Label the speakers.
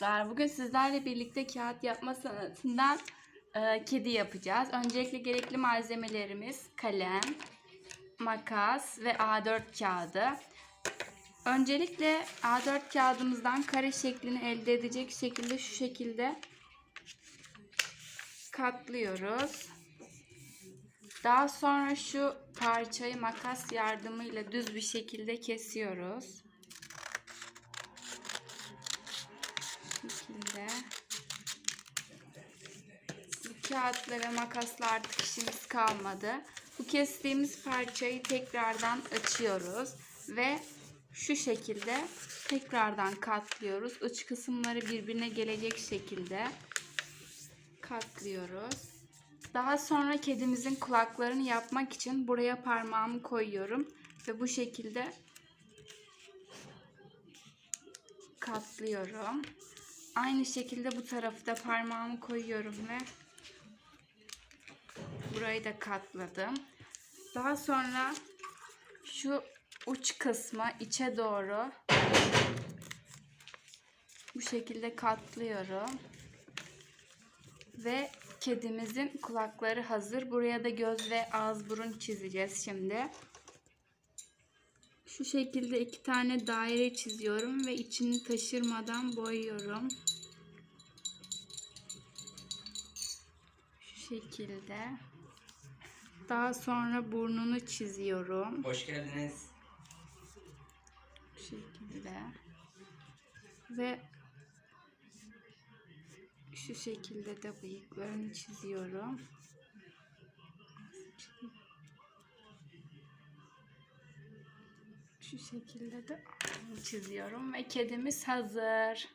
Speaker 1: çocuklar. Bugün sizlerle birlikte kağıt yapma sanatından e, kedi yapacağız. Öncelikle gerekli malzemelerimiz kalem, makas ve A4 kağıdı. Öncelikle A4 kağıdımızdan kare şeklini elde edecek şekilde şu şekilde katlıyoruz. Daha sonra şu parçayı makas yardımıyla düz bir şekilde kesiyoruz. Kağıtla ve makasla artık işimiz kalmadı. Bu kestiğimiz parçayı tekrardan açıyoruz ve şu şekilde tekrardan katlıyoruz. Uç kısımları birbirine gelecek şekilde katlıyoruz. Daha sonra kedimizin kulaklarını yapmak için buraya parmağımı koyuyorum ve bu şekilde katlıyorum. Aynı şekilde bu tarafı da parmağımı koyuyorum ve burayı da katladım. Daha sonra şu uç kısmı içe doğru bu şekilde katlıyorum. Ve kedimizin kulakları hazır. Buraya da göz ve ağız burun çizeceğiz şimdi. Şu şekilde iki tane daire çiziyorum ve içini taşırmadan boyuyorum. Şu şekilde. Daha sonra burnunu çiziyorum.
Speaker 2: Hoş geldiniz.
Speaker 1: Bu şekilde. Ve şu şekilde de bıyıklarını çiziyorum. Şu şekilde de çiziyorum ve kedimiz hazır.